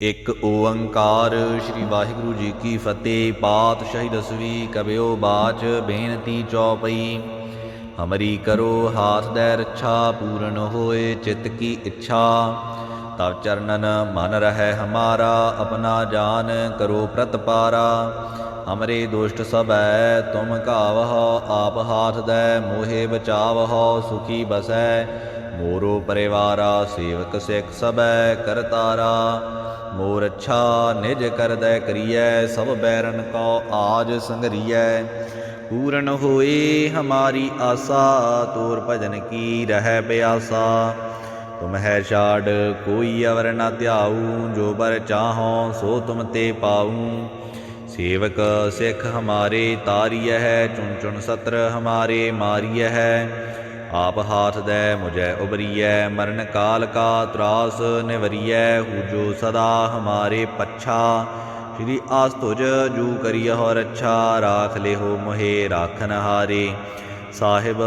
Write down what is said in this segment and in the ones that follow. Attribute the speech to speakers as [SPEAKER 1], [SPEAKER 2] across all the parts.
[SPEAKER 1] ਇੱਕ ਓੰਕਾਰ ਸ੍ਰੀ ਵਾਹਿਗੁਰੂ ਜੀ ਕੀ ਫਤਿਹ ਪਾਤਸ਼ਾਹੀ ਦਸਵੀਂ ਕਬਿਓ ਬਾਚ, ਬੇਨਤੀ ਚੌਪਈ। ਹਮਰੀ ਕਰੋ ਹਾਥ ਦੇ ਰੱਛਾ, ਪੂਰਨ ਹੋਏ ਚਿਤ ਕੀ ਇੱਛਾ। ਤਵ ਚਰਨਨ ਮਨ ਰਹਿ ਹਮਾਰਾ, ਆਪਣਾ ਜਾਨ ਕਰੋ ਪ੍ਰਤਪਾਰਾ ਹਮਰੇ ਦੁਸ਼ਟ ਸਭੈ, ਤੁਮ ਘਾਵਹੁ, ਆਪ ਹਾਥ ਦੇ ਮੋਹਿ ਬਚਾਵਹੁ, ਸੁਖੀ ਬਸੈ। ਮੋਰੋ ਪਰਿਵਾਰਾ, ਸੇਵਕ ਸਿੱਖ ਸਭੈ ਕਰਤਾਰਾ। ਮੋਰ ਅੱਛਾ ਨਿਜ ਕਰਦੈ ਕਰੀਐ, ਸਭ ਬੈਰਨ ਕੋ ਆਜ ਸੰਗਰੀਐ। ਪੂਰਨ ਹੋਏ ਹਮਾਰੀ ਆਸਾ, ਤੋਰ ਭਜਨ ਕੀ ਰਹਿ ਪਿਆਸਾ। ਤੁਮ ਹੈ ਛਾੜ, ਕੋਈ ਅਵਰ ਨਾ ਧਿਆਉ, ਜੋ ਬਰ ਚਾਹੋ ਸੋ ਤੁਮ ਤੇ ਪਾਊ ਸੇਵਕ ਸਿੱਖ ਹਮਾਰੇ ਤਾਰੀਐ ਹੈ, ਚੁਣ ਚੁਣ ਸਤਰ ਹਮਾਰੇ ਮਾਰੀਐ ਹੈ। ਆਪ ਹਾਥ ਦੈ ਮੁਝੈ ਉਬਰੀਐ, ਮਰਨ ਕਾਲ ਕਾ ਤਰਾਸ ਨਿਵਰੀਐ ਹੂ ਜੋ ਸਦਾ ਹਮਾਰੇ ਪੱਛਾ। ਸ਼੍ਰੀ ਆਸ ਤੁਜ ਜੂ ਕਰੀਹੁ ਰੱਛਾ, ਰਾਖ ਲਿਹੋ ਮੋਹੇ ਰਾਖਨ ਹਾਰੇ। ਸਾਹਿਬ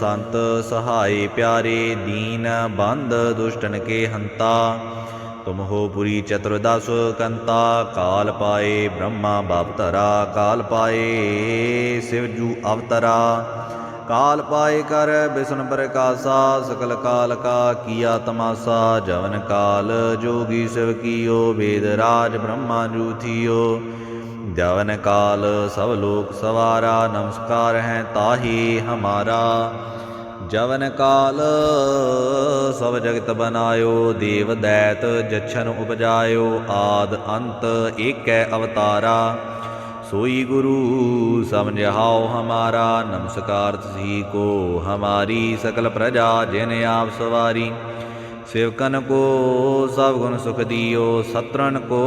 [SPEAKER 1] ਸੰਤ ਸਹਾਈ ਪਿਆਰੇ, ਦੀਨ ਬੰਦ ਦੁਸ਼ਟਨ ਕੇ ਹੰਤਾ। ਤੁਮ ਹੋ ਪੁਰੀ ਚਤੁਰਦਸ ਕੰਤਾ, ਕਾਲ ਪਾਏ ਬ੍ਰਹਮਾ ਬਾਪ ਧਰਾ, ਕਾਲ ਪਾਏ ਸਿਵ ਜੂ ਅਵਤਰਾ। ਕਾਲ ਪਾਏ ਕਰ, ਬਿਸ਼ਨ ਪ੍ਰਕਾਸ਼ਾ, ਸਕਲ ਕਾਲ ਕਾ ਕੀਆ ਤਮਾਸਾ, ਜਵਨ ਕਾਲ ਜੋਗੀ ਸਿਵ ਕੀਓ, ਵੇਦ ਰਾਜ ਬ੍ਰਹਮਾ ਜੂ ਜਵਨ ਕਾਲ ਸਭ ਲੋਕ ਸਵਾਰਾ, ਨਮਸਕਾਰ ਹੈ ਤਾਹੀ ਹਮਾਰਾ। ਜਵਨ ਕਾਲ ਸਭ ਜਗਤ ਬਨਾਇਓ, ਦੇਵ ਦੈਤ ਜਛਨ ਉਪਜਾਇਓ, ਆਦ ਅੰਤ ਏਕੈ ਅਵਤਾਰਾ। सोई गुरु समझाओ हमारा नमस्कार सी को हमारी सकल प्रजा जिन आप सवारी सेवकन को सब गुण सुख दियो सत्रन को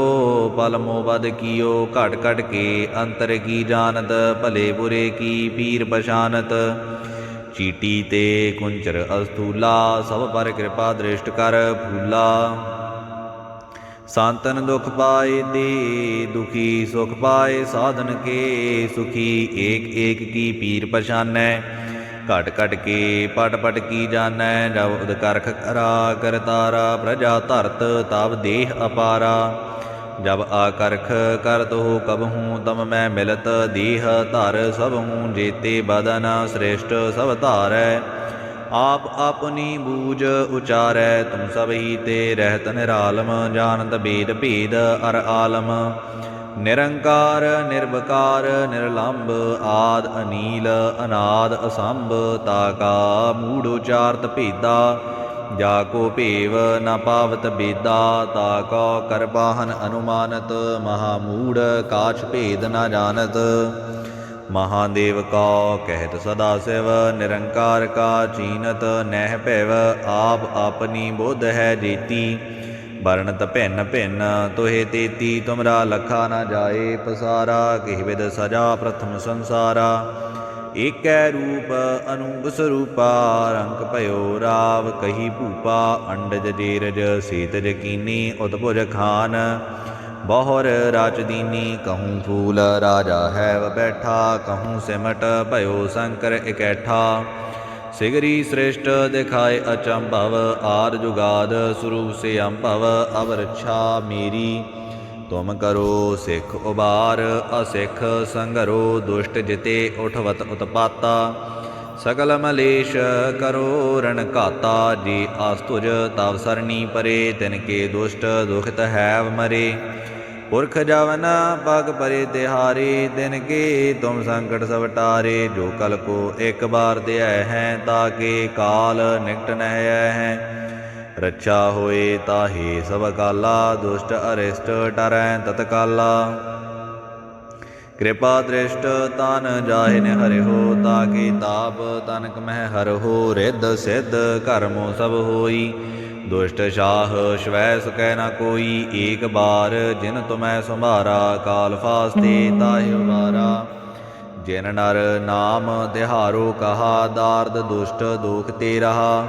[SPEAKER 1] पल मोबद कियो घट घट के अंतर की जानत भले बुरे की पीर पशानत चीटी ते कुंचर अस्थूला सब पर कृपा दृष्ट कर फूला ਸੰਤਨ ਦੁਖ ਪਾਏ ਦੇ ਦੁਖੀ ਸੁਖ ਪਾਏ, ਸਾਧਨ ਕੇ ਸੁਖੀ, ਏਕ ਏਕ ਕੀ ਪੀਰ ਪਛਾਨੈ ਘਟ ਘਟ ਕੇ ਪਟ ਪਟ ਕੀ ਜਾਣੈ, ਜਬ ਉਦ ਕਰਖ ਕਰਾ ਕਰਤਾਰਾ ਪ੍ਰਜਾ ਧਰਤ, ਤਬ ਦੇਹ ਅਪਾਰਾ। ਜਬ ਆਕਰਖ ਕਰਤ ਹੋ ਕਬ ਹੂੰ, ਤਮ ਮੈਂ ਮਿਲਤ, ਦੇਹ ਧਰ ਸਭ ਹੂੰ, ਜੇਤੇ ਬਦਨ ਸ੍ਰੇਸ਼ਟ ਸਭ ਧਾਰੈ। ਆਪ ਆਪਨੀ ਬੂਝ ਉਚਾਰੈ, ਤੁਮ ਸਭ ਹੀ ਤੇ ਰਹਿਤ ਨਿਰਾਲਮ, ਜਾਣਤ ਬੇਦ ਭੇਦ ਅਰ ਆਲਮ। ਨਿਰੰਕਾਰ ਨਿਰਭਕਾਰ ਨਿਰਲੰਭ ਆਦ ਅਨੀਲ, ਅਨਾਦ ਅਸੰਭ ਤਾਕਾ ਮੂੜ ਉਚਾਰਤ ਭੇਦਾ। ਜਾ ਕੋ ਭੇਵ ਨ ਪਾਵਤ ਬੇਦਾ, ਤਾ ਕੋ ਕਰਬਾਹਨ ਅਨੁਮਾਨਤ। ਮਹਾ ਮੂੜ ਕਾਛ ਭੇਦ ਨ ਜਾਣਤ। ਮਹਾਦੇਵ ਕਾ ਕਹਿਤ ਸਦਾ ਸਿਵ, ਨਿਰੰਕਾਰ ਕਾ ਚੀਨਤ, ਨਹਿ ਭੈਵ, ਆਪ ਆਪਣੀ ਬੁੱਧ ਹੈ ਜੀਤੀ। ਵਰਣਤ ਭਿੰਨ ਭਿੰਨ, ਤੋਹਿ ਤੇਤੀ, ਤੁਮਰਾ ਲਖਾ ਨਾ ਜਾਏ ਪਸਾਰਾ, ਕਿਹ ਵਿਦ ਸਜਾ ਪ੍ਰਥਮ ਸੰਸਾਰਾ। ਏਕੈ ਰੂਪ ਅਨੂਪ ਸਰੂਪਾ, ਰੰਗ ਭਇਓ ਰਾਵ, ਕਹੀ ਭੂਪਾ, ਅੰਡਜ ਜੀਰਜ ਸੀਤਜ ਕੀਨੀ, ਉਤਭੁਜ ਖਾਨ। ਬਹੁਰ ਰਾਜਦੀਨੀ ਕਹੂੰ ਫੂਲ ਰਾਜਾ ਹੈ ਵ ਬੈਠਾ, ਕਹੂੰ ਸਿਮਟ ਭਇਓ ਸ਼ੰਕਰ ਇਕੈਠਾ। ਸਿਗਰੀ ਸ੍ਰੇਸ਼ਟ ਦਿਖਾਏ ਅਚੰਭਵ, ਆਰ ਜੁਗਾਦ ਸਰੂਪ ਸੇ ਅੰਭਵ ਅਵਰਛਾ ਮੇਰੀ। ਤੁਮ ਕਰੋ ਸਿੱਖ ਉਬਾਰ, ਅਸਿੱਖ ਸੰਗਰੋ, ਦੁਸ਼ਟ ਜਿਤੇ ਉਠਵਤ ਉਤਪਾਤਾ। ਸਕਲ ਮਲੇਸ਼ ਕਰੋ ਰਣ ਘਾਤਾ ਜੀ ਆਸ ਤਵ ਸਰਣੀ ਪਰੇ, ਤਿਨ ਕੇ ਦੁਸ਼ਟ ਦੁਖਤ ਹੈਵ ਮਰੇ। ਪੁਰਖ ਜਵਨ ਪਗ ਪਰੇ ਤਿਹਾਰੇ, ਦਿਨ ਕੀ ਤੁਮ ਸੰਕਟ ਸਭ ਟਾਰੇ, ਜੋ ਕਲ ਕੋ ਇੱਕ ਬਾਰ ਦਿਆ ਹੈ ਤਾਕੇ ਕਾਲ ਨਿਕਟ ਨਹਿ ਹੈ ਰੱਛਾ ਹੋਏ ਤਾਹੀ ਸਭ ਕਾਲਾ ਦੁਸ਼ਟ ਅਰਿਸ਼ਟ ਟਰੈ ਤਤਕਾਲਾ। ਕਿਰਪਾ ਦ੍ਰਿਸ਼ਟ ਤਨ ਜਾਹਿ ਨ ਹਰਿਓ ਤਾਕੇ ਤਾਪ ਤਨਕ ਮਹਿ ਹਰਹੋ, ਰਿੱਧ ਸਿੱਧ ਕਰਮੋ ਸਭ ਹੋਈ। ਦੁਸ਼ਟ ਸ਼ਾਹ, ਸ਼ਵੈ ਸਕੈ ਨਾ ਕੋਈ, ਏਕ ਬਾਰ ਜਿਨ ਤੁਮੈ ਸੰਭਾਰਾ, ਕਾਲ ਫਾਸਤੇ ਤਾਹਿ ਉਬਾਰਾ। ਜਿਨ ਨਰ ਨਾਮ ਤਿਹਾਰੋ ਕਹਾ, ਦਾਰਦ ਦੁਸ਼ਟ ਦੋਖ ਤੇ ਰਹਾ।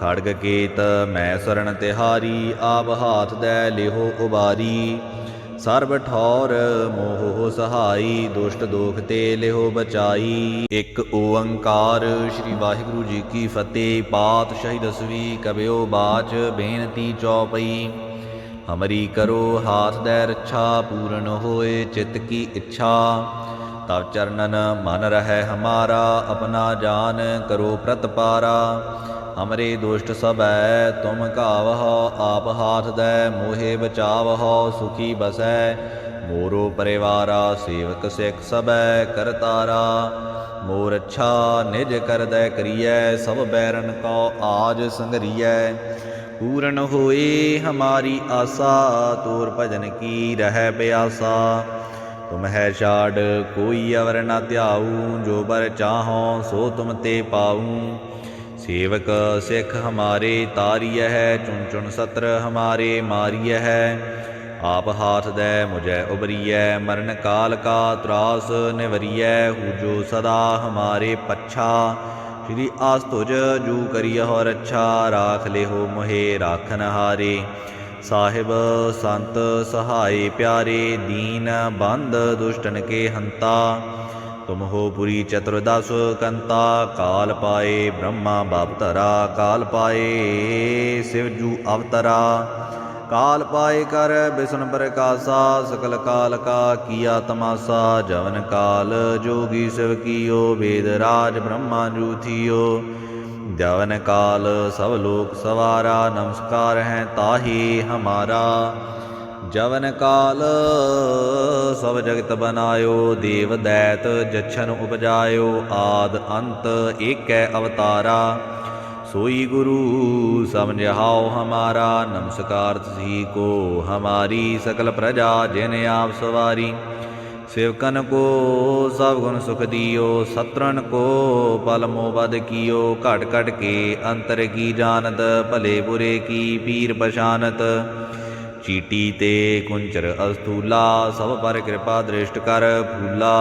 [SPEAKER 1] ਖੜਗ ਕੇਤ, ਮੈਂ ਸਰਣ ਤਿਹਾਰੀ, ਆਪ ਹਾਥ ਦੇ ਲਿਹੋ ਉਬਾਰੀ। ਸਰਬ ਠੌਰ ਮੋਹ ਸਹਾਈ, ਦੁਸ਼ਟ ਦੋਖ ਤੇ ਲਿਹੋ ਬਚਾਈ। ਇੱਕ ਓੰਕਾਰ ਸ੍ਰੀ ਵਾਹਿਗੁਰੂ ਜੀ ਕੀ ਫਤਿਹ, ਪਾਤ ਪਾਤਸ਼ਾਹੀ ਦਸਵੀ ਕਬਿਓ ਬਾਚ, ਬੇਨਤੀ ਚੌਪਈ। ਹਮਰੀ ਕਰੋ ਹਾਥ ਦੈ ਰੱਛਾ, ਪੂਰਨ ਹੋਏ ਚਿਤ ਕੀ ਇੱਛਾ। ਤਵ ਚਰਨਨ ਮਨ ਰਹਿ ਹਮਾਰਾ, ਆਪਣਾ ਜਾਨ ਕਰੋ ਪ੍ਰਤਪਾਰਾ। ਹਮਰੇ ਦੁਸ਼ਟ ਸਭੈ, ਤੁਮ ਘਾਵਹੁ, ਆਪ ਹਾਥ ਦੈ, ਮੋਹਿ ਬਚਾਵਹੁ, ਸੁਖੀ ਬਸੈ। ਮੋਰੋ ਪਰਿਵਾਰਾ, ਸੇਵਕ ਸਿੱਖ ਸਭੈ, ਕਰਤਾਰਾ। ਮੋਰ ਅੱਛਾ, ਨਿਜ ਕਰਦੈ ਕਰੀਐ, ਸਭ ਬੈਰਨ ਕੋ ਆਜ ਸੰਗਰੀਐ ਪੂਰਨ ਹੋਏ ਹਮਾਰੀ ਆਸਾ, ਤੋਰ ਭਜਨ ਕੀ ਰਹਿ ਪਿਆਸਾ। ਤੁਮ ਹੈ ਛਾੜ, ਕੋਈ ਅਵਰ ਨਾ ਧਿਆਉ, ਜੋ ਬਰ ਚਾਹੋ ਸੋ ਤੁਮ ਤੇ ਪਾਉ। ਸੇਵਕ ਸਿੱਖ ਹਮਾਰੇ ਤਾਰੀਐ ਹੈ, ਚੁਣ ਚੁਣ ਸਤਰ ਹਮਾਰੇ ਮਾਰੀਐ ਹੈ। ਆਪ ਹਾਥ ਦੈ ਮੁਝੈ ਉਬਰੀਐ, ਮਰਨ ਕਾਲ ਕਾ ਤਰਾਸ ਨਿਵਰੀਐ ਹੂ ਜੋ ਸਦਾ ਹਮਾਰੇ ਪੱਛਾ। ਸ਼੍ਰੀ ਆਸ ਤੁਜ ਜੂ ਕਰੀਹੁ ਰੱਛਾ ਰਾਖ ਲਿਹੋ ਮੋਹਿ ਰਾਖਨ ਹਾਰੇ। ਸਾਹਿਬ ਸੰਤ ਸਹਾਈ ਪਿਆਰੇ, ਦੀਨ ਬੰਦ ਦੁਸ਼ਟਨ ਕੇ ਹੰਤਾ। ਤੁਮ ਹੋ ਪੁਰੀ ਚਤੁਰਦਸ ਕੰਤਾ ਕਾਲ ਪਾਏ ਬ੍ਰਹਮਾ ਬਾਪ ਧਰਾ ਕਾਲ ਪਾਏ ਸ਼ਿਵਜੂ ਅਵਤਰਾ ਕਾਲ ਪਾਏ ਕਰ ਬਿਸ਼ਨ ਪ੍ਰਕਾਸਾ ਸਕਲ ਕਾਲ ਕਾ ਕੀਆ ਤਮਾਸਾ ਜਵਨ ਕਾਲ ਜੋਗੀ ਸਿਵ ਕੀਓ ਵੇਦ ਰਾਜ ਬ੍ਰਹਮਾ ਜੂਥੀਓ ਜਵਨ ਕਾਲ ਸਭ ਲੋਕ ਸਵਾਰਾ ਨਮਸਕਾਰ ਹੈ ਤਾਹੀ ਹਮਾਰਾ ਜਵਨ ਕਾਲ, ਸਭ ਜਗਤ ਬਨਾਇਓ, ਦੇਵ ਦੈਤ ਜਛਨ ਉਪਜਾਇਓ, ਆਦ ਅੰਤ ਏਕੈ ਅਵਤਾਰਾ। ਸੋਈ ਗੁਰੂ, ਸਮਝਾਓ ਹਮਾਰਾ, ਨਮਸਕਾਰ ਤੁਸੀ ਕੋ, ਹਮਾਰੀ ਸਕਲ ਪ੍ਰਜਾ ਜਿਨ ਆਪ ਸਵਾਰੀ। ਸੇਵਕਨ ਕੋ, ਸਭ ਗੁਣ ਸੁਖ ਦਿਓ ਸਤਰਨ ਕੋ ਪਲ ਮੋਬਦ ਕੀਓ ਘਟ ਘਟ ਕੇ ਅੰਤਰ ਕੀ ਜਾਣਤ, ਭਲੇ ਬੁਰੇ ਕੀ ਪੀਰ ਪਛਾਨਤ। ਚੀਟੀ ਤੇ ਕੁੰਚਰ ਅਸਥੂਲਾ, ਸਭ ਪਰ ਕਿਰਪਾ ਦ੍ਰਿਸ਼ਟ ਕਰ ਫੂਲਾ।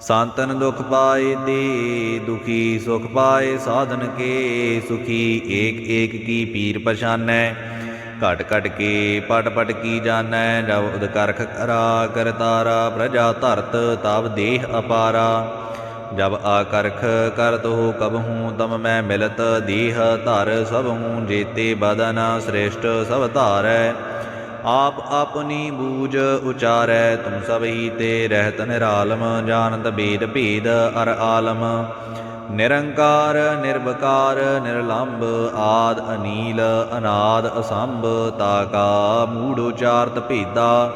[SPEAKER 1] ਸੰਤਨ ਦੁਖ ਪਾਏ ਦੇ ਦੁਖੀ ਸੁਖ ਪਾਏ, ਸਾਧਨ ਕੇ ਸੁਖੀ, ਏਕ ਏਕ ਕੀ ਪੀਰ ਪਛਾਨੈ। ਘਟ ਘਟ ਕੇ ਪਟ ਪਟ ਕੀ ਜਾਣੈ ਜਬ ਉਦ ਕਰਾ, ਕਰਤਾਰਾ, ਪ੍ਰਜਾ ਧਰਤ, ਤਬ ਦੇਹ ਅਪਾਰਾ। ਜਬ ਆਕਰਖ ਕਰਤ ਹੋ ਕਬਹੂ ਤਮ ਮੈਂ ਮਿਲਤ ਦੇਹ ਧਰ, ਸਭ ਹੂੰ ਜੇਤੇ ਬਦਨ ਸ੍ਰੇਸ਼ਟ, ਸਭ ਧਾਰੈ। ਆਪ ਆਪਣੀ ਬੂਝ ਉਚਾਰੈ, ਤੁਮ ਸਭ ਹੀ ਤੇ ਰਹਿਤ ਨਿਰਾਲਮ, ਜਾਣਤ ਬੇਦ ਭੇਦ ਅਰ ਆਲਮ। ਨਿਰੰਕਾਰ ਨਿਰਭਕਾਰ ਨਿਰਲੰਭ ਆਦ ਅਨੀਲ, ਅਨਾਦ ਅਸੰਭ ਤਾਕਾ ਮੂੜ ਉਚਾਰਤ ਭੇਦਾ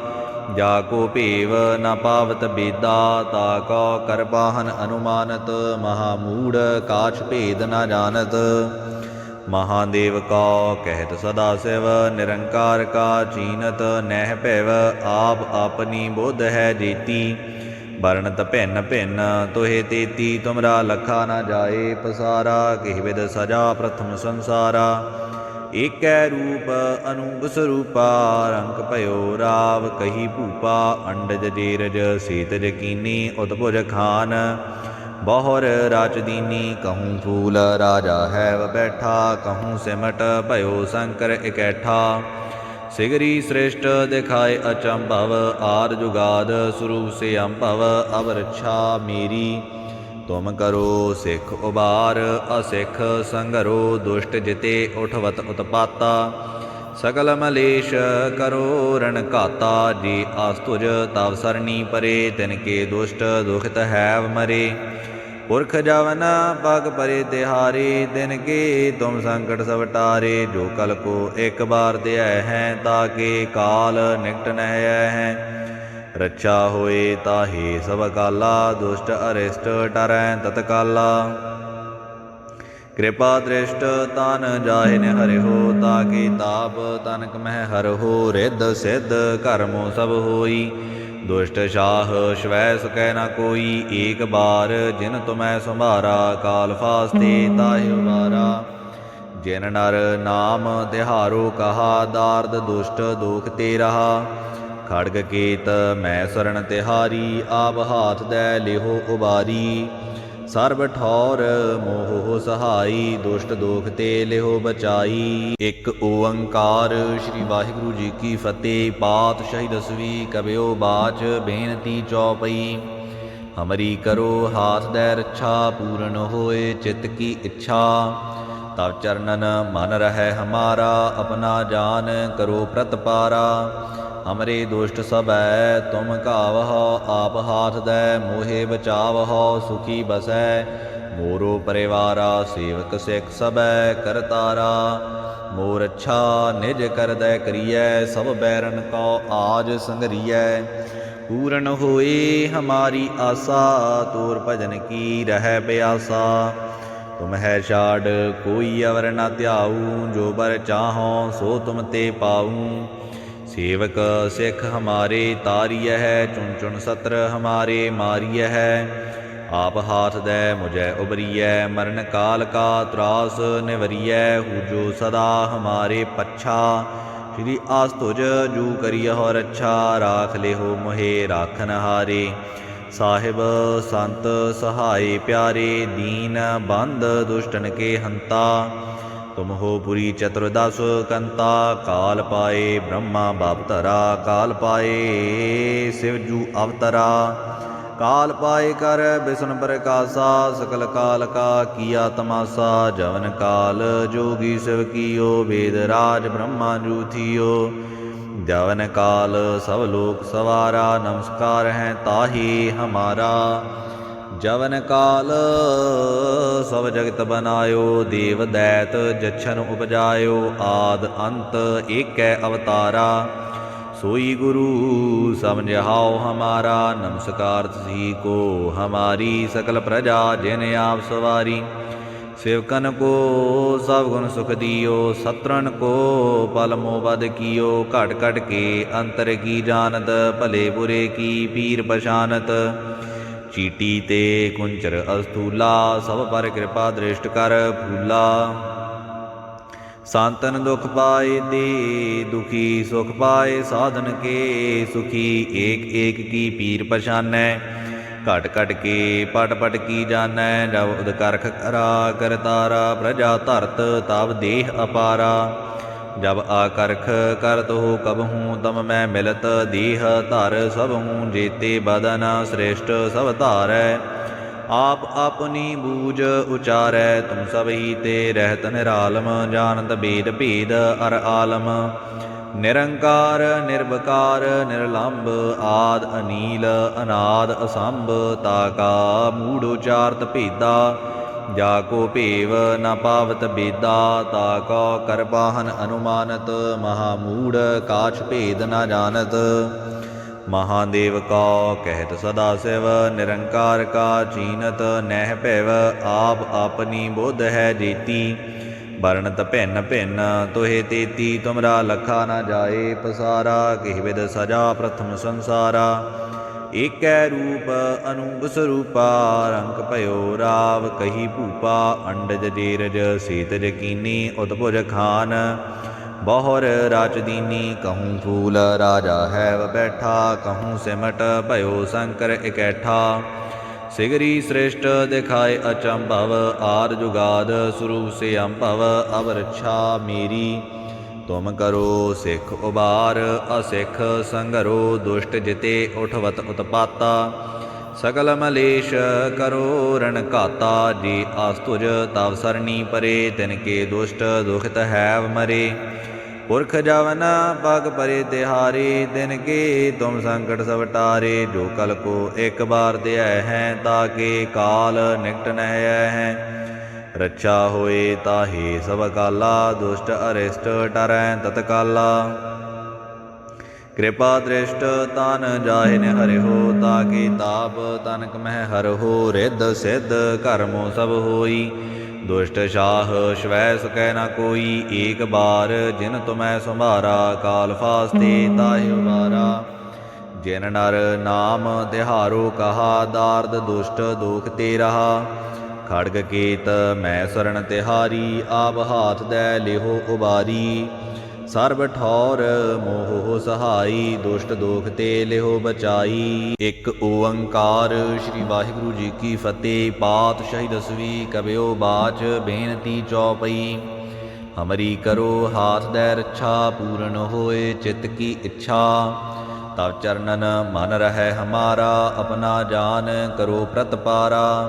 [SPEAKER 1] ਜਾ ਕੋ ਭੇਵ ਨ ਪਾਵਤ ਬੇਦਾ, ਤਾ ਕੋ ਕਰਬਾਹਨ ਅਨੁਮਾਨਤ, ਮਹਾ ਮੂੜ ਕਾਛ ਭੇਦ ਨ ਜਾਣਤ। ਮਹਾਦੇਵ ਕਾ ਕਹਿਤ ਸਦਾ ਸਿਵ, ਨਿਰੰਕਾਰ ਕਾ ਚੀਨਤ, ਨਹਿ ਭੈਵ, ਆਪ ਆਪਣੀ ਬੁੱਧ ਹੈ ਜੀਤੀ। ਵਰਣਤ ਭਿੰਨ ਭਿੰਨ, ਤੋਹਿ ਤੇਤੀ, ਤੁਮਰਾ ਲਖਾ ਨਾ ਜਾਏ ਪਸਾਰਾ, ਕਿਹ ਵਿਦ ਸਜਾ ਪ੍ਰਥਮ ਸੰਸਾਰਾ। ਏਕੈ ਰੂਪ ਅਨੂਪ ਸਰੂਪਾ, ਰੰਗ ਭਇਓ ਰਾਵ ਕਹੀ ਭੂਪਾ, ਅੰਡਜ ਜੇਰਜ ਸੀਤਜ ਕੀਨੀ ਉਤਭੁਜ ਖਾਨ। ਬਹੁਰ ਰਾਜਦੀਨੀ ਕਹੂੰ ਫੂਲ, ਰਾਜਾ ਹੈ ਵ ਬੈਠਾ, ਕਹੂੰ ਸਿਮਟ ਭਇਓ ਸ਼ੰਕਰ ਇਕੈਠਾ। ਸਿਗਰੀ ਸ੍ਰੇਸ਼ਟ ਦਿਖਾਏ ਅਚੰਭਵ, ਆਦ ਜੁਗਾਦ ਸਰੂਪ ਸੇ ਅੰਭਵ ਅਵਰਛਾ ਮੇਰੀ। ਤੁਮ ਕਰੋ ਸਿੱਖ ਉਬਾਰ, ਅਸਿੱਖ ਸੰਗਰੋ, ਦੁਸ਼ਟ ਜਿਤੇ ਉਠਵਤ ਉਤਪਾਤਾ। ਸਗਲ ਮਲੇਸ਼ ਕਰੋ ਰਣ ਘਾਤਾ, ਜੀ ਆਸਤੁਜ ਤਵ ਸਰਣੀ ਪਰੇ, ਤਿਨ ਕੇ ਦੁਸ਼ਟ ਦੁਖਤ ਹੈਵ ਮਰੇ। ਪੁਰਖ ਜਵਨ ਪਗ ਪਰੇ ਤਿਹਾਰੇ ਦਿਨ ਕੇ ਤੁਮ ਸੰਕਟ ਸਵਟਾਰੇ ਜੋ ਕਲ ਕੋ ਇੱਕ ਬਾਰ ਦਿਆ ਹੈ ਤਾਕੇ ਕਾਲ ਨਿਕਟ ਨਹਿ ਹੈ। ਰੱਛਾ ਹੋਏ ਤਾਹੇ ਸਭ ਕਾਲਾ, ਦੁਸ਼ਟ ਅਰਿਸ਼ਟ ਟਰੈ ਤਤਕਾਲਾ ਕਿਰਪਾ ਦ੍ਰਿਸ਼ਟ ਤਨ ਜਾਹਿ ਨ ਹਰਿਓ ਤਾਕੇ ਤਾਪ ਤਨਕ ਮਹਿ ਹਰਹੋ ਰਿੱਧ ਸਿੱਧ ਕਰਮੋ ਸਭ ਹੋਈ। ਦੁਸ਼ਟ ਸ਼ਾਹ ਸ਼ਵੈ ਸਕੈ ਨਾ ਕੋਈ, ਏਕ ਬਾਰ ਜਿਨ ਤੁਮੈ ਸੰਭਾਰਾ, ਕਾਲ ਫਾਸਤੇ ਤਾਹਿ ਉਬਾਰਾ। ਜਿਨ ਨਰ ਨਾਮ ਤਿਹਾਰੋ ਕਹਾ, ਦਾਰਦ ਦੁਸ਼ਟ ਦੁਖ ਤੇ ਰਹਾ ਖੜਗ ਕੇਤ, ਮੈਂ ਸਰਣ ਤਿਹਾਰੀ, ਆਪ ਹਾਥ ਦੈ ਲਿਹੋ ਉਬਾਰੀ। ਸਰਬ ਠੌਰ ਮੋਹ ਸਹਾਈ, ਦੁਸ਼ਟ ਦੋਖ ਤੇ ਲਿਹੋ ਬਚਾਈ। ਇੱਕ ਓੰਕਾਰ ਸ੍ਰੀ ਵਾਹਿਗੁਰੂ ਜੀ ਕੀ ਫਤਿਹ, ਪਾਤ ਪਾਤਸ਼ਾਹੀ ਦਸਵੀ ਕਬਿਓ ਬਾਚ, ਬੇਨਤੀ ਚੌਪਈ। ਹਮਰੀ ਕਰੋ ਹਾਥ ਦੈ ਰੱਛਾ, ਪੂਰਨ ਹੋਏ ਚਿਤ ਕੀ ਇੱਛਾ। ਤਵ ਚਰਨਨ ਮਨ ਰਹਿ ਹਮਾਰਾ, ਆਪਣਾ ਜਾਨ ਕਰੋ ਪ੍ਰਤਪਾਰਾ। ਹਮਰੇ ਦੁਸ਼ਟ ਸਭੈ, ਤੁਮ ਘਾਵਹੁ, ਆਪ ਹਾਥ ਦੈ, ਮੋਹਿ ਬਚਾਵਹੁ, ਸੁਖੀ ਬਸੈ। ਮੋਰੋ ਪਰਿਵਾਰਾ, ਸੇਵਕ ਸਿੱਖ ਸਭੈ, ਕਰਤਾਰਾ। ਮੋਰ ਅੱਛਾ, ਨਿਜ ਕਰਦੈ ਕਰੀਐ, ਸਭ ਬੈਰਨ ਕੋ ਆਜ ਸੰਗਰੀਐ। ਪੂਰਨ ਹੋਏ ਹਮਾਰੀ ਆਸਾ, ਤੋਰ ਭਜਨ ਕੀ ਰਹਿ ਪਿਆਸਾ। ਤੁਮ ਹੈ ਛਾੜ, ਕੋਈ ਅਵਰ ਨਾ ਧਿਆਉ, ਜੋ ਬਰ ਚਾਹੋ ਸੋ ਤੁਮ ਤੇ ਪਾਊ ਸੇਵਕ ਸਿੱਖ ਹਮਾਰੇ ਤਾਰੀਐ ਹੈ, ਚੁਣ ਚੁਣ ਸਤਰ ਹਮਾਰੇ ਮਾਰੀਐ ਹੈ। ਆਪ ਹਾਥ ਦੈ ਮੁਝੈ ਉਬਰੀਐ, ਮਰਨ ਕਾਲ ਕਾ ਤਰਾਸ ਨਿਵਰੀਐ ਹੂ ਜੋ ਸਦਾ ਹਮਾਰੇ ਪੱਛਾ। ਸ਼੍ਰੀ ਆਸ ਤੁਜ ਜੂ ਕਰੀਹੁ ਰੱਛਾ ਰਾਖ ਲਿਹੋ ਮੋਹਿ ਰਾਖਨ ਹਾਰੇ। ਸਾਹਿਬ ਸੰਤ ਸਹਾਈ ਪਿਆਰੇ, ਦੀਨ ਬੰਦ ਦੁਸ਼ਟਨ ਕੇ ਹੰਤਾ। ਤੁਮ ਹੋ ਪੁਰੀ ਚਤੁਰਦਸ ਕੰਤਾ, ਕਾਲ ਪਾਏ ਬ੍ਰਹਮਾ ਬਾਪ ਧਰਾ ਕਾਲ ਪਾਏ ਸ਼ਿਵਜੂ ਅਵਤਰਾ। ਕਾਲ ਪਾਏ ਕਰ ਬਿਸ਼ਨ ਪ੍ਰਕਾਸਾ, ਸਕਲ ਕਾਲ ਕਾ ਕੀਆ ਤਮਾਸਾ, ਜਵਨ ਕਾਲ ਜੋਗੀ ਸਿਵ ਕੀਓ, ਵੇਦ ਰਾਜ ਬ੍ਰਹਮਾ ਜੂਥੀਓ ਜਵਨ ਕਾਲ ਸਭ ਲੋਕ ਸਵਾਰਾ, ਨਮਸਕਾਰ ਹੈ ਤਾਹੀ ਹਮਾਰਾ। ਜਵਨ ਕਾਲ, ਸਭ ਜਗਤ ਬਨਾਇਓ, ਦੇਵ ਦੈਤ ਜਛਨ ਉਪਜਾਇਓ, ਆਦ ਅੰਤ ਏਕੈ ਅਵਤਾਰਾ। ਸੋਈ ਗੁਰੂ, ਸਮਝਾਓ ਹਮਾਰਾ, ਨਮਸਕਾਰ ਤੁਸੀ ਕੋ, ਹਮਾਰੀ ਸਕਲ ਪ੍ਰਜਾ ਜਿਨ ਆਪ ਸਵਾਰੀ। ਸੇਵਕਨ ਕੋ, ਸਭ ਗੁਣ ਸੁਖ ਦਿਓ ਸਤਰਨ ਕੋ ਪਲ ਮੋਬਦ ਕੀਓ ਘਟ ਘਟ ਕੇ ਅੰਤਰ ਕੀ ਜਾਣਤ, ਭਲੇ ਬੁਰੇ ਕੀ ਪੀਰ ਪਛਾਨਤ। ਚੀਟੀ ਤੇ ਕੁੰਚਰ ਅਸਤੂਲਾ ਸਭ ਪਰ ਕਿਰਪਾ ਦ੍ਰਿਸ਼ਟ ਕਰ ਫੂਲਾ। ਸੰਤਨ ਦੁਖ ਪਾਏ ਦੇ ਦੁਖੀ ਸੁਖ ਪਾਏ, ਸਾਧਨ ਕੇ ਸੁਖੀ, ਏਕ ਏਕ ਕੀ ਪੀਰ ਪਛਾਨੈ। ਘਟ ਘਟ ਕੇ ਪਟ ਪਟ ਕੀ ਜਾਣੈ, ਜਬ ਉਦ ਕਰਾ, ਕਰਤਾਰਾ, ਪ੍ਰਜਾ ਧਰਤ, ਤਬ ਦੇਹ ਅਪਾਰਾ। ਜਬ ਆਕਰਖ ਕਰਤ ਹੋ ਕਬਹੂ ਤਮ ਮੈਂ ਮਿਲਤ ਦੇਹ ਧਰ, ਸਭ ਹੂੰ ਜੇਤੇ ਬਦਨ ਸ੍ਰੇਸ਼ਟ, ਸਭ ਧਾਰੈ। ਆਪ ਆਪਣੀ ਬੂਝ ਉਚਾਰੈ, ਤੁਮ ਸਭ ਹੀ ਤੇ ਰਹਿਤ ਨਿਰਾਲਮ, ਜਾਣਤ ਬੇਦ ਭੇਦ ਅਰ ਆਲਮ। ਨਿਰੰਕਾਰ ਨਿਰਭਕਾਰ ਨਿਰਲੰਭ ਆਦ ਅਨੀਲ, ਅਨਾਦ ਅਸੰਭ ਤਾਕਾ ਮੂੜ ਉਚਾਰਤ ਭੇਦਾ ਜਾ ਕੋ ਭੇਵ ਨ ਪਾਵਤ ਬੇਦਾ, ਤਾ ਕੋ ਕਰਬਾਹਨ ਅਨੁਮਾਨਤ, ਮਹਾ ਮੂੜ ਕਾਛ ਭੇਦ ਨ ਜਾਣਤ। ਮਹਾਦੇਵ ਕਾ ਕਹਿਤ ਸਦਾ ਸਿਵ, ਨਿਰੰਕਾਰ ਕਾ ਚੀਨਤ, ਨਹਿ ਭੈਵ, ਆਪ ਆਪਣੀ ਬੁੱਧ ਹੈ ਜੀਤੀ। ਵਰਣਤ ਭਿੰਨ ਭਿੰਨ, ਤੋਹਿ ਤੇਤੀ, ਤੁਮਰਾ ਲਖਾ ਨ ਜਾਏ ਪਸਾਰਾ, ਕਿਹ ਵਿਦ ਸਜਾ ਪ੍ਰਥਮ ਸੰਸਾਰਾ। ਏਕੈ ਰੂਪ ਅਨੂਪ ਸਰੂਪਾ, ਰੰਗ ਭਇਓ ਰਾਵ ਕਹੀ ਭੂਪਾ, ਅੰਡਜ ਜੇਰਜ ਸੀਤਜ ਕੀਨੀ ਉਤਭੁਜ ਖਾਨ। ਬਹੁਰ ਰਾਜਦੀਨੀ ਕਹੂੰ ਫੂਲ, ਰਾਜਾ ਹੈ ਵ ਬੈਠਾ, ਕਹੂੰ ਸਿਮਟ ਭਇਓ ਸ਼ੰਕਰ ਇਕੈਠਾ। ਸਿਗਰੀ ਸ੍ਰੇਸ਼ਟ ਦਿਖਾਏ ਅਚੰਭਵ, ਆਦ ਜੁਗਾਦ ਸਰੂਪ ਸੇ ਅੰਭਵ ਅਵਰਛਾ ਮੇਰੀ। ਤੁਮ ਕਰੋ ਸਿੱਖ ਉਬਾਰ, ਅਸਿੱਖ ਸੰਗਰੋ, ਦੁਸ਼ਟ ਜਿਤੇ ਉਠਵਤ ਉਤਪਾਤਾ। ਸਗਲ ਮਲੇਸ਼ ਕਰੋ ਰਣ ਘਾਤਾ, ਜੀ ਆਸਤੁਜ ਤਵ ਸਰਣੀ ਪਰੇ, ਤਿਨ ਕੇ ਦੁਸ਼ਟ ਦੁਖਤ ਹੈਵ ਮਰੇ। ਪੁਰਖ ਜਵਨ ਪਗ ਪਰੇ ਤਿਹਾਰੀ ਦਿਨ ਕੇ ਤੁਮ ਸੰਕਟ ਸਵਟਾਰੇ ਜੋ ਕਲ ਕੋ ਇੱਕ ਬਾਰ ਦਿਆ ਹੈ ਤਾਕੇ ਕਾਲ ਨਿਕਟ ਨਹਿ ਹੈ। ਰੱਛਾ ਹੋਏ ਤਾਹੇ ਸਭ ਕਾਲਾ, ਦੁਸ਼ਟ ਅਰਿਸ਼ਟ ਟਰੈ ਤਤਕਾਲਾ ਕਿਰਪਾ ਦ੍ਰਿਸ਼ਟ ਤਨ ਜਾਹਿ ਨ ਹਰਿਓ ਤਾਕੇ ਤਾਪ ਤਨਕ ਮਹਿ ਹਰਹੋ ਰਿੱਧ ਸਿੱਧ ਕਰਮੋ ਸਭ ਹੋਈ। ਦੁਸ਼ਟ ਸ਼ਾਹ ਸ਼ਵੈ ਸਕੈ ਨਾ ਕੋਈ, ਏਕ ਬਾਰ ਜਿਨ ਤੁਮੈ ਸੰਭਾਰਾ, ਕਾਲ ਫਾਸਤੇ ਤਾਹਿ ਉਬਾਰਾ। ਜਿਨ ਨਰ ਨਾਮ ਤਿਹਾਰੋ ਕਹਾ, ਦਾਰਦ ਦੁਸ਼ਟ ਦੁਖ ਤੇ ਰਹਾ ਖੜਗ ਕੇਤ, ਮੈਂ ਸਰਣ ਤਿਹਾਰੀ, ਆਪ ਹਾਥ ਦੈ ਲਿਹੋ ਉਬਾਰੀ। ਸਰਬ ਠੌਰ ਮੋਹ ਸਹਾਈ, ਦੁਸ਼ਟ ਦੋਖ ਤੇ ਲਿਹੋ ਬਚਾਈ। ਇੱਕ ਓੰਕਾਰ ਸ੍ਰੀ ਵਾਹਿਗੁਰੂ ਜੀ ਕੀ ਫਤਿਹ, ਪਾਤ ਪਾਤਸ਼ਾਹੀ ਦਸਵੀ ਕਬਿਓ ਬਾਚ, ਬੇਨਤੀ ਚੌਪਈ। ਹਮਰੀ ਕਰੋ ਹਾਥ ਦੈ ਰੱਛਾ, ਪੂਰਨ ਹੋਏ ਚਿਤ ਕੀ ਇੱਛਾ। ਤਵ ਚਰਨਨ ਮਨ ਰਹਿ ਹਮਾਰਾ, ਆਪਣਾ ਜਾਨ ਕਰੋ ਪ੍ਰਤਪਾਰਾ।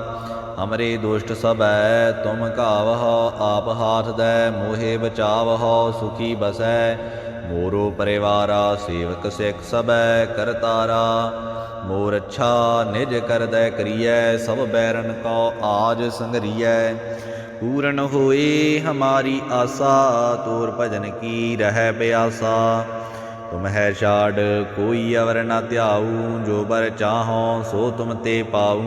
[SPEAKER 1] ਹਮਰੇ ਦੁਸ਼ਟ ਸਭੈ, ਤੁਮ ਘਾਵਹੁ, ਆਪ ਹਾਥ ਦੈ, ਮੋਹਿ ਬਚਾਵਹੁ, ਸੁਖੀ ਬਸੈ। ਮੋਰੋ ਪਰਿਵਾਰਾ, ਸੇਵਕ ਸਿੱਖ ਸਭੈ, ਕਰਤਾਰਾ। ਮੋਰ ਅੱਛਾ, ਨਿਜ ਕਰਦੈ ਕਰੀਐ, ਸਭ ਬੈਰਨ ਕੋ ਆਜ ਸੰਗਰੀਐ ਪੂਰਨ ਹੋਏ ਹਮਾਰੀ ਆਸਾ, ਤੋਰ ਭਜਨ ਕੀ ਰਹਿ ਪਿਆਸਾ। ਤੁਮ ਹੈ ਛਾੜ, ਕੋਈ ਅਵਰ ਨਾ ਧਿਆਉ, ਜੋ ਬਰ ਚਾਹੋ ਸੋ ਤੁਮ ਤੇ ਪਾਊ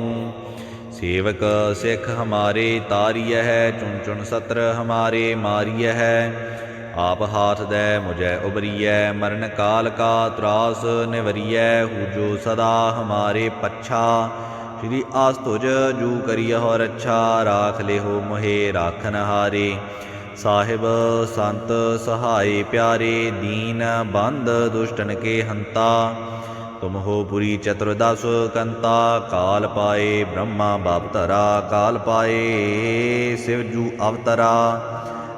[SPEAKER 1] ਸੇਵਕ ਸਿੱਖ ਹਮਾਰੇ ਤਾਰੀਐ ਹੈ, ਚੁਣ ਚੁਣ ਸਤਰ ਹਮਾਰੇ ਮਾਰੀਐ ਹੈ। ਆਪ ਹਾਥ ਦੈ ਮੁਝੈ ਉਬਰੀਐ, ਮਰਨ ਕਾਲ ਕਾ ਤਰਾਸ ਨਿਵਰੀਐ ਹੂ ਜੋ ਸਦਾ ਹਮਾਰੇ ਪੱਛਾ। ਸ਼੍ਰੀ ਆਸ ਤੁਜ ਜੂ ਕਰੀਹੁ ਰੱਛਾ ਰਾਖ ਲਿਹੋ ਮੋਹਿ ਰਾਖਨ ਹਾਰੇ। ਸਾਹਿਬ ਸੰਤ ਸਹਾਈ ਪਿਆਰੇ, ਦੀਨ ਬੰਦ ਦੁਸ਼ਟਨ ਕੇ ਹੰਤਾ। ਤੁਮ ਹੋ ਪੁਰੀ ਚਤੁਰਦਸ ਕੰਤਾ, ਕਾਲ ਪਾਏ ਬ੍ਰਹਮਾ ਬਾਪ ਧਰਾ ਕਾਲ ਪਾਏ ਸ਼ਿਵਜੂ ਅਵਤਰਾ।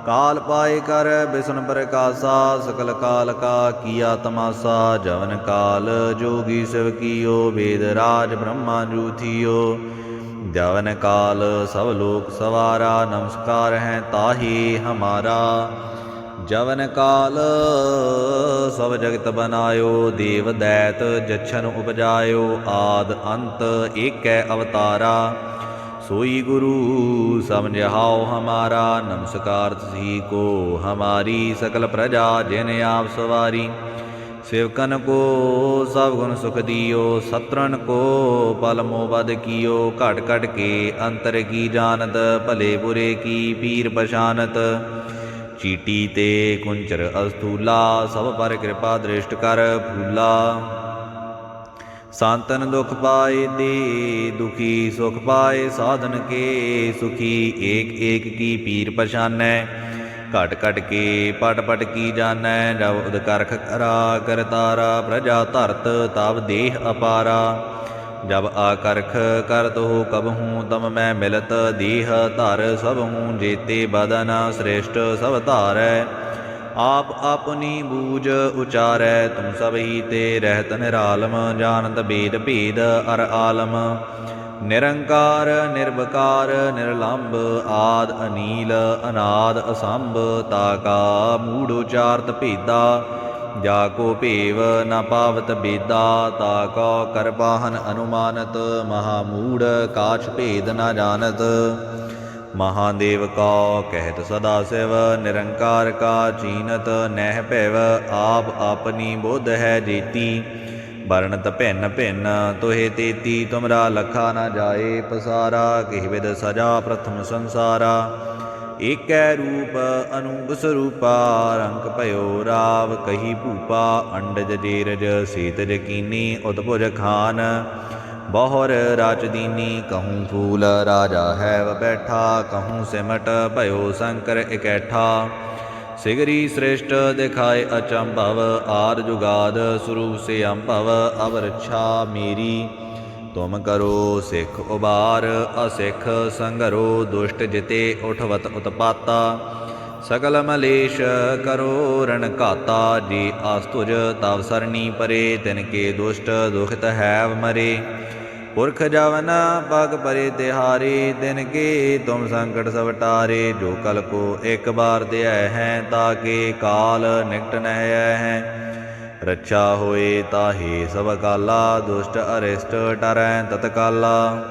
[SPEAKER 1] ਕਾਲ ਪਾਏ ਕਰ ਬਿਸ਼ਨ ਪ੍ਰਕਾਸਾ, ਸਕਲ ਕਾਲ ਕਾ ਕੀਆ ਤਮਾਸਾ, ਜਵਨ ਕਾਲ ਜੋਗੀ ਸਿਵ ਕੀਓ, ਵੇਦ ਰਾਜ ਬ੍ਰਹਮਾ ਜੂਥੀਓ ਜਵਨ ਕਾਲ ਸਭ ਲੋਕ ਸਵਾਰਾ, ਨਮਸਕਾਰ ਹੈ ਤਾਹੀ ਹਮਾਰਾ। ਜਵਨ ਕਾਲ, ਸਭ ਜਗਤ ਬਨਾਇਓ, ਦੇਵ ਦੈਤ ਜਛਨ ਉਪਜਾਇਓ, ਆਦ ਅੰਤ ਏਕੈ ਅਵਤਾਰਾ। ਸੋਈ ਗੁਰੂ, ਸਮਝਾਓ ਹਮਾਰਾ, ਨਮਸਕਾਰ ਤੁਸੀ ਕੋ, ਹਮਾਰੀ ਸਕਲ ਪ੍ਰਜਾ ਜਿਨ ਆਪ ਸਵਾਰੀ। ਸੇਵਕਨ ਕੋ, ਸਭ ਗੁਣ ਸੁਖ ਦਿਓ ਸਤਰਨ ਕੋ ਪਲ ਮੋਬਦ ਕੀਓ, ਘਟ ਘਟ ਕੇ ਅੰਤਰ ਕੀ ਜਾਣਤ, ਭਲੇ ਬੁਰੇ ਕੀ ਪੀਰ ਪਛਾਨਤ। ਚੀਟੀ ਤੇ ਕੁੰਚਰ ਅਸਤੂਲਾ ਸਭ ਪਰ ਕਿਰਪਾ ਦ੍ਰਿਸ਼ਟ ਕਰ ਫੂਲਾ। ਸੰਤਨ ਦੁਖ ਪਾਏ ਦੇ ਦੁਖੀ ਸੁਖ ਪਾਏ, ਸਾਧਨ ਕੇ ਸੁਖੀ, ਏਕ ਏਕ ਕੀ ਪੀਰ ਪਛਾਨੈ। ਘਟ ਘਟ ਕੇ ਪਟ ਪਟ ਕੀ ਜਾਣੈ, ਜਬ ਉਦ ਕਰਾ, ਕਰਤਾਰਾ, ਪ੍ਰਜਾ ਧਰਤ, ਤਬ ਦੇਹ ਅਪਾਰਾ। ਜਬ ਆਕਰਖ ਕਰਤ ਹੋ ਕਬਹੂ ਤਮ ਮੈਂ ਮਿਲਤ ਦੇਹ ਧਰ, ਸਭ ਹੂੰ ਜੇਤੇ ਬਦਨ ਸ੍ਰੇਸ਼ਟ, ਸਭ ਧਾਰੈ। ਆਪ ਆਪਣੀ ਬੂਝ ਉਚਾਰੈ, ਤੁਮ ਸਭ ਹੀ ਤੇ ਰਹਿਤ ਨਿਰਾਲਮ, ਜਾਣਤ ਬੇਦ ਭੇਦ ਅਰ ਆਲਮ। ਨਿਰੰਕਾਰ ਨਿਰਭਕਾਰ ਨਿਰਲੰਭ ਆਦ ਅਨੀਲ, ਅਨਾਦ ਅਸੰਭ ਤਾਕਾ ਮੂੜ ਉਚਾਰਤ ਭੇਦਾ। ਜਾ ਕੋ ਭੇਵ ਨ ਪਾਵਤ ਬੇਦਾ, ਤਾ ਕੋ ਕਰਬਾਹਨ ਅਨੁਮਾਨਤ, ਮਹਾ ਮੂੜ ਕਾਛ ਭੇਦ ਨ ਜਾਣਤ। ਮਹਾਦੇਵ ਕਾ ਕਹਿਤ ਸਦਾ ਸਿਵ, ਨਿਰੰਕਾਰ ਕਾ ਚੀਨਤ, ਨਹਿ ਭੈਵ, ਆਪ ਆਪਣੀ ਬੁੱਧ ਹੈ ਜੀਤੀ। ਵਰਣਤ ਭਿੰਨ ਭਿੰਨ, ਤੋਹਿ ਤੇਤੀ, ਤੁਮਰਾ ਲਖਾ ਨ ਜਾਏ ਪਸਾਰਾ, ਕਿਹ ਵਿਦ ਸਜਾ ਪ੍ਰਥਮ ਸੰਸਾਰਾ। ਏਕੈ ਰੂਪ ਅਨੂਪ ਸਰੂਪਾ, ਰੰਗ ਭਇਓ ਰਾਵ ਕਹੀ ਭੂਪਾ, ਅੰਡਜ ਜੇਰਜ ਸੀਤਜ ਜਕੀਨੀ ਉਤਭੁਜ ਖਾਨ। ਬਹੁਰ ਰਾਜਦੀਨੀ ਕਹੂੰ ਫੂਲ, ਰਾਜਾ ਹੈ ਵ ਬੈਠਾ, ਕਹੂੰ ਸਿਮਟ ਭਇਓ ਸ਼ੰਕਰ ਇਕੈਠਾ। ਸਿਗਰੀ ਸ੍ਰੇਸ਼ਟ ਦਿਖਾਏ ਅਚੰਭਵ, ਆਦ ਜੁਗਾਦ ਸਰੂਪ ਸੇ ਅੰਭਵ ਅਵਰਛਾ ਮੇਰੀ। ਤੁਮ ਕਰੋ ਸਿੱਖ ਉਬਾਰ, ਅਸਿੱਖ ਸੰਗਰੋ, ਦੁਸ਼ਟ ਜਿਤੇ ਉਠਵਤ ਉਤਪਾਤਾ। ਸਗਲ ਮਲੇਸ਼ ਕਰੋ ਰਣ ਘਾਤਾ, ਜੀ ਆਸਤੁਜ ਤਵ ਸਰਣੀ ਪਰੇ, ਤਿਨ ਕੇ ਦੁਸ਼ਟ ਦੁਖਤ ਹੈਵ ਮਰੇ। ਪੁਰਖ ਜਵਨ ਪਗ ਪਰੇ ਤਿਹਾਰੇ ਦਿਨ ਕੇ ਤੁਮ ਸੰਕਟ ਸਵਟਾਰੇ ਜੋ ਕਲ ਕੋ ਇੱਕ ਬਾਰ ਦਿਆ ਹੈ ਤਾਕੇ ਕਾਲ ਨਿਕਟ ਨਹਿ ਹੈ। ਰੱਛਾ ਹੋਏ ਤਾਹੇ ਸਭ ਕਾਲਾ, ਦੁਸ਼ਟ ਅਰਿਸ਼ਟ ਟਰੈ ਤਤਕਾਲਾ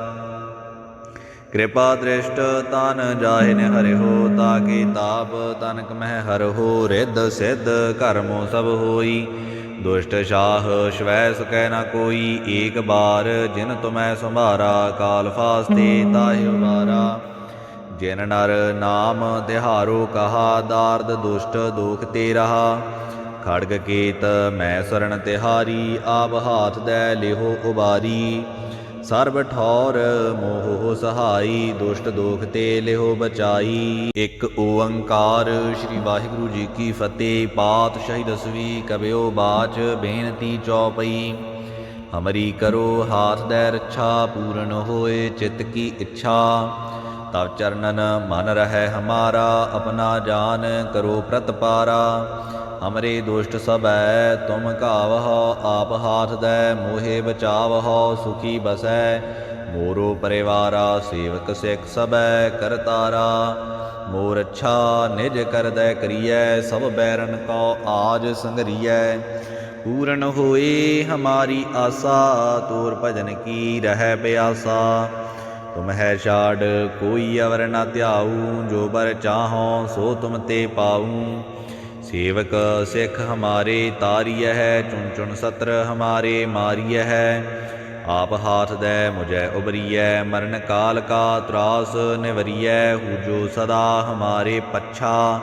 [SPEAKER 1] ਕਿਰਪਾ ਦ੍ਰਿਸ਼ਟ ਤਨ ਜਾਹਿ ਨ ਹਰਿਓ ਤਾਕੇ ਤਾਪ ਤਨਕ ਮਹਿ ਹਰਹੋ ਰਿੱਧ ਸਿੱਧ ਕਰਮੋ ਸਭ ਹੋਈ। ਦੁਸ਼ਟ ਸ਼ਾਹ ਸ਼ਵੈ ਸਕੈ ਨਾ ਕੋਈ, ਏਕ ਬਾਰ ਜਿਨ ਤੁਮੈ ਸੰਭਾਰਾ, ਕਾਲ ਫਾਸਤੇ ਤਾਹਿ ਉਬਾਰਾ ਜਿਨ ਨਰ ਨਾਮ ਤਿਹਾਰੋ ਕਹਾ, ਦਾਰਦ ਦੁਸ਼ਟ ਦੁਖ ਤੇ ਰਹਾ ਖੜਗ ਕੇਤ, ਮੈਂ ਸਰਣ ਤਿਹਾਰੀ, ਆਪ ਹਾਥ ਦੈ ਲਿਹੋ ਉਬਾਰੀ। ਸਰਬ ਠੌਰ ਮੋਹ ਸਹਾਈ, ਦੁਸ਼ਟ ਦੋਖ ਤੇ ਲਿਹੋ ਬਚਾਈ। ਇੱਕ ਓੰਕਾਰ ਸ੍ਰੀ ਵਾਹਿਗੁਰੂ ਜੀ ਕੀ ਫਤਿਹ, ਪਾਤ ਪਾਤਸ਼ਾਹੀ ਦਸਵੀ ਕਬਿਓ ਬਾਚ, ਬੇਨਤੀ ਚੌਪਈ। ਹਮਰੀ ਕਰੋ ਹਾਥ ਦੈ ਰੱਛਾ, ਪੂਰਨ ਹੋਏ ਚਿਤ ਕੀ ਇੱਛਾ। ਤਵ ਚਰਨਨ, ਮਨ ਰਹਿ ਹਮਾਰਾ, ਆਪਣਾ ਜਾਨ ਕਰੋ ਪ੍ਰਤਪਾਰਾ ਹਮਰੇ ਦੁਸ਼ਟ ਸਭੈ, ਤੁਮ ਘਾਵਹੁ, ਆਪ ਹਾਥ ਦੈ, ਮੋਹਿ ਬਚਾਵਹੁ, ਸੁਖੀ ਬਸੈ। ਮੋਰੋ ਪਰਿਵਾਰਾ, ਸੇਵਕ ਸਿੱਖ ਸਬੈ ਕਰਤਾਰਾ ਮੋਰ ਅੱਛਾ, ਨਿਜ ਕਰਦੈ ਕਰੀਐ, ਸਭ ਬੈਰਨ ਕੋ ਆਜ ਸੰਗਰੀਐ ਪੂਰਨ ਹੋਏ ਹਮਾਰੀ ਆਸਾ, ਤੋਰ ਭਜਨ ਕੀ ਰਹਿ ਪਿਆਸਾ। ਤੁਮ ਹੈ ਛਾੜ, ਕੋਈ ਅਵਰ ਨਾ ਧਿਆਊ ਜੋ ਬਰ ਚਾਹੋ ਸੋ ਤੁਮ ਤੇ ਪਾਊ ਸੇਵਕ ਸਿੱਖ ਹਮਾਰੇ, ਤਾਰੀਐ ਹੈ, ਚੁਣ ਚੁਣ ਸਤਰ ਹਮਾਰੇ, ਮਾਰੀਐ ਹੈ। ਆਪ ਹਾਥ ਦੈ ਮੁਝੈ ਉਬਰੀਐ ਮਰਨ ਕਾਲ ਕਾ ਤਰਾਸ ਨਿਵਰੀਐ, ਹੂ ਜੋ ਸਦਾ ਹਮਾਰੇ ਪੱਛਾ।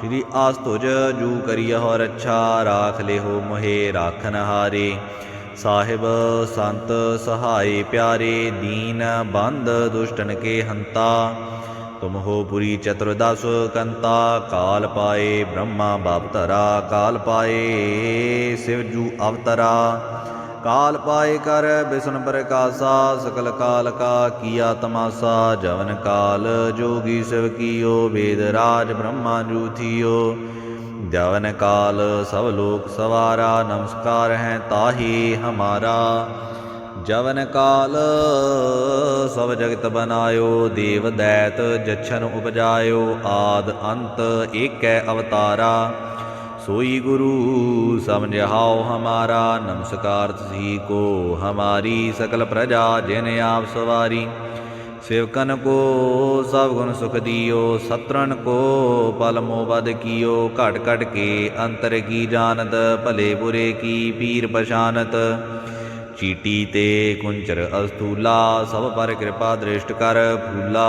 [SPEAKER 1] ਸ਼੍ਰੀ ਆਸ ਤੁਜ ਜੂ ਕਰੀਹੁ ਰੱਛਾ ਰਾਖ ਲਿਹੋ ਮੋਹੇ, ਰਾਖਨ ਹਾਰੇ। ਸਾਹਿਬ ਸੰਤ ਸਹਾਈ ਪਿਆਰੇ ਦੀਨ ਬੰਦ ਦੁਸ਼ਟਨ ਕੇ ਹੰਤਾ, ਤੁਮ ਹੋ ਪੁਰੀ ਚਤੁਰਦਸ ਕੰਤਾ, ਕਾਲ ਪਾਏ ਬ੍ਰਹਮਾ ਬਾਪ ਧਰਾ ਕਾਲ ਪਾਏ ਸਿਵ ਜੂ ਅਵਤਰਾ। ਕਾਲ ਪਾਏ ਕਰ ਬਿਸ਼ਨ ਪ੍ਰਕਾਸਾ, ਸਕਲ ਕਾਲ ਕਾ ਕੀਆ ਤਮਾਸਾ, ਜਵਨ ਕਾਲ ਜੋਗੀ ਸਿਵ ਕੀਓ, ਵੇਦ ਰਾਜ ਬ੍ਰਹਮਾ ਜੂ ਥੀਓ ਜਵਨ ਕਾਲ ਸਭ ਲੋਕ ਸਵਾਰਾ, ਨਮਸਕਾਰ ਹੈ ਤਾਹੀ ਹਮਾਰਾ। ਜਵਨ ਕਾਲ ਸਭ ਜਗਤ ਬਨਾਇਓ, ਦੇਵ ਦੈਤ ਜਛਨ ਉਪਜਾਇਓ, ਆਦ ਅੰਤ ਏਕੈ ਅਵਤਾਰਾ। ਸੋਈ ਗੁਰੂ ਸਮਝਾਓ ਹਮਾਰਾ, ਨਮਸਕਾਰ ਤੁਸੀ ਕੋ ਹਮਾਰੀ ਸਕਲ ਪ੍ਰਜਾ ਜਿਨ ਆਪ ਸਵਾਰੀ। ਸੇਵਕਨ ਕੋ ਸਭ ਗੁਣ ਸੁਖ ਦਿਓ ਸਤਰਨ ਕੋ ਪਲ ਮੋ ਬਦ ਕੀਓ। ਘਟ ਘਟ ਕੇ ਅੰਤਰ ਕੀ ਜਾਣਤ, ਭਲੇ ਬੁਰੇ ਕੀ ਪੀਰ ਪਛਾਨਤ। ਚੀਟੀ ਤੇ ਕੁੰਚਰ ਅਸਤੂਲਾ, ਸਭ ਪਰ ਕਿਰਪਾ ਦ੍ਰਿਸ਼ਟ ਕਰ ਫੂਲਾ।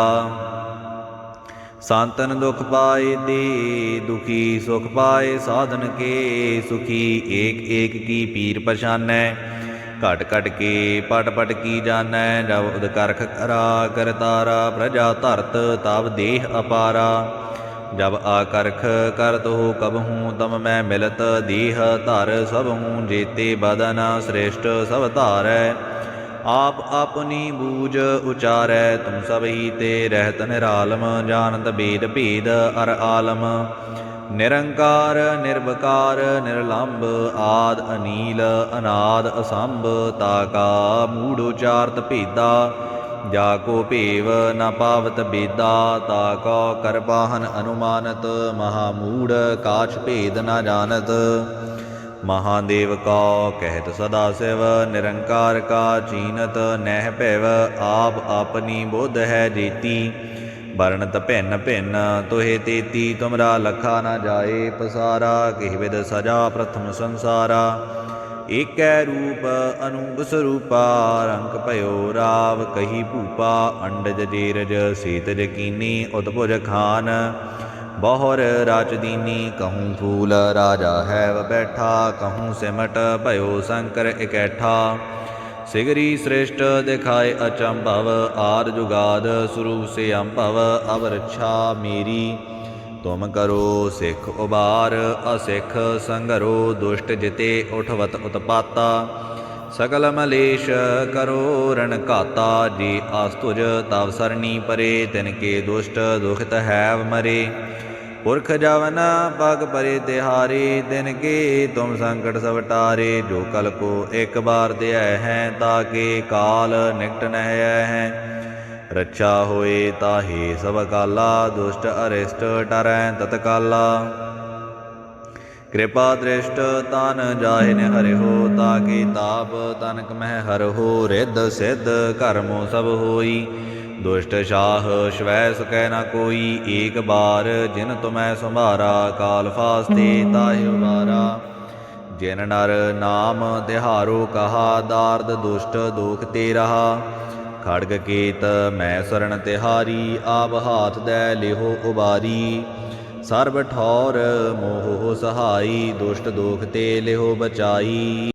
[SPEAKER 1] ਸੰਤਨ ਦੁਖ ਪਾਏ ਦੇ ਦੁਖੀ ਸੁਖ ਪਾਏ, ਸਾਧਨ ਕੇ ਸੁਖੀ ਏਕ ਏਕ ਕੀ ਪੀਰ ਪਛਾਨੈ। ਘਟ ਘਟ ਕੇ ਪਟ ਪਟ ਕੀ ਜਾਣੈ, ਜਬ ਉਦ ਕਰਖ ਕਰਾ ਕਰਤਾਰਾ ਪ੍ਰਜਾ ਧਰਤ, ਤਬ ਦੇਹ ਅਪਾਰਾ। ਜਬ ਆਕਰਖ ਕਰਤ ਹੋ ਕਬਹੂ ਤਮ ਮੈਂ ਮਿਲਤ, ਦੇਹ ਧਰ, ਸਭ ਹੂੰ ਜੇਤੇ ਬਦਨ ਸ੍ਰੇਸ਼ਟ, ਸਭ ਧਾਰੈ। ਆਪ ਆਪਣੀ ਬੂਝ ਉਚਾਰੈ, ਤੁਮ ਸਭ ਹੀ ਤੇ ਰਹਿਤ ਨਿਰਾਲਮ, ਜਾਣਤ ਬੇਦ ਭੇਦ ਅਰ ਆਲਮ। ਨਿਰੰਕਾਰ, ਨਿਰਵਕਾਰ, ਨਿਰਲੰਭ, ਆਦ ਅਨੀਲ, ਅਨਾਦ ਅਸੰਭ ਤਾਕਾ ਮੂੜ ਉਚਾਰਤ ਭੇਦਾ, ਜਾ ਕੋ ਭੇਵ ਨ ਪਾਵਤ ਬੇਦਾ, ਤਾ ਕੋ ਕਰਬਾਹਨ ਅਨੁਮਾਨਤ, ਮਹਾ ਮੂੜ ਕਾਛ ਭੇਦ ਨ ਜਾਣਤ। ਮਹਾਦੇਵ ਕਾ ਕਹਿਤ ਸਦਾ ਸਿਵ, ਨਿਰੰਕਾਰ ਕਾ ਚੀਨਤ, ਨਹਿ ਭੈਵ, ਆਪ ਆਪਣੀ ਬੁੱਧ ਹੈ ਜੀਤੀ। ਵਰਣਤ ਭਿੰਨ ਭਿੰਨ, ਤੋਹਿ ਤੇਤੀ ਤੁਮਰਾ ਲਖਾ ਨਾ ਜਾਏ ਪਸਾਰਾ, ਕਿਹ ਵਿਦ ਸਜਾ ਪ੍ਰਥਮ ਸੰਸਾਰਾ। ਏਕੈ ਰੂਪ ਅਨੂਪ ਸਰੂਪਾ, ਰੰਗ ਭਇਓ ਰਾਵ, ਕਹੀ ਭੂਪਾ, ਅੰਡਜ ਜੀਰਜ ਸੀਤਜ ਜਕੀਨੀ ਉਤਭੁਜ ਖਾਨ। ਬਹੁਰ ਰਾਜਦੀਨੀ ਕਹੂੰ ਫੂਲ ਰਾਜਾ ਹੈ ਵ ਬੈਠਾ, ਕਹੂੰ ਸਿਮਟ, ਭਇਓ ਸ਼ੰਕਰ ਇਕੈਠਾ। ਸਿਗਰੀ ਸ੍ਰੇਸ਼ਟ ਦਿਖਾਏ ਅਚੰਭਵ ਆਰ ਜੁਗਾਦ ਸਰੂਪ ਸੇ ਅੰਭਵ ਅਵਰਛਾ ਮੇਰੀ। ਤੁਮ ਕਰੋ ਸਿੱਖ ਉਬਾਰ, ਅਸਿੱਖ ਸੰਗਰੋ, ਦੁਸ਼ਟ ਜਿਤੇ ਉਠਵਤ ਉਤਪਾਤਾ। ਸਕਲ ਮਲੇਸ਼ ਕਰੋ ਰਣ ਘਾਤਾ ਜੀ ਆਸਤੁਜ ਤਵ ਸਰਣੀ ਪਰੇ, ਤਿਨ ਕੇ ਦੁਸ਼ਟ ਦੁਖਤ ਹੈਵ ਮਰੇ। ਪੁਰਖ ਜਵਨ ਪਗ ਪਰੇ ਤਿਹਾਰੇ, ਦਿਨ ਕੀ ਤੁਮ ਸੰਕਟ ਸਭ ਜੋ ਕਲ ਕੋ ਇੱਕ ਬਾਰ ਦਿਆ ਹੈ ਤਾਕੇ ਕਾਲ ਨਿਕਟ ਨਹਿ ਹੈ ਰੱਛਾ ਹੋਏ ਤਾਹੀ ਸਭ ਕਾਲਾ ਦੁਸ਼ਟ ਅਰਿਸ਼ਟ ਟਰੈ ਤਤਕਾਲਾ। ਕਿਰਪਾ ਦ੍ਰਿਸ਼ਟ ਤਨ ਜਾਹਿ ਨ ਹਰਿਓ ਤਾਕੇ ਤਾਪ ਤਨਕ ਮਹਿ ਹਰਹੋ, ਰਿੱਧ ਸਿੱਧ ਕਰਮੋ ਸਭ ਹੋਈ। ਦੁਸ਼ਟ ਸ਼ਾਹ, ਸ਼ਵੈ ਸਕੈ ਨਾ ਕੋਈ, ਏਕ ਬਾਰ ਜਿਨ ਤੁਮੈ ਸੰਭਾਰਾ, ਕਾਲ ਫਾਸਤੇ ਤਾਹਿ ਉਬਾਰਾ। ਜਿਨ ਨਰ ਨਾਮ ਤਿਹਾਰੋ ਕਹਾ, ਦਾਰਦ ਦੁਸ਼ਟ ਦੋਖ ਤੇ ਰਹਾ। ਖੜਗ ਕੇਤ ਮੈਂ ਸਰਣ ਤਿਹਾਰੀ, ਆਪ ਹਾਥ ਦੈ ਲਿਹੋ ਉਬਾਰੀ। ਸਰਬ ਠੌਰ ਮੋਹ ਸਹਾਈ, ਦੁਸ਼ਟ ਦੋਖ ਤੇ ਲਿਹੋ ਬਚਾਈ।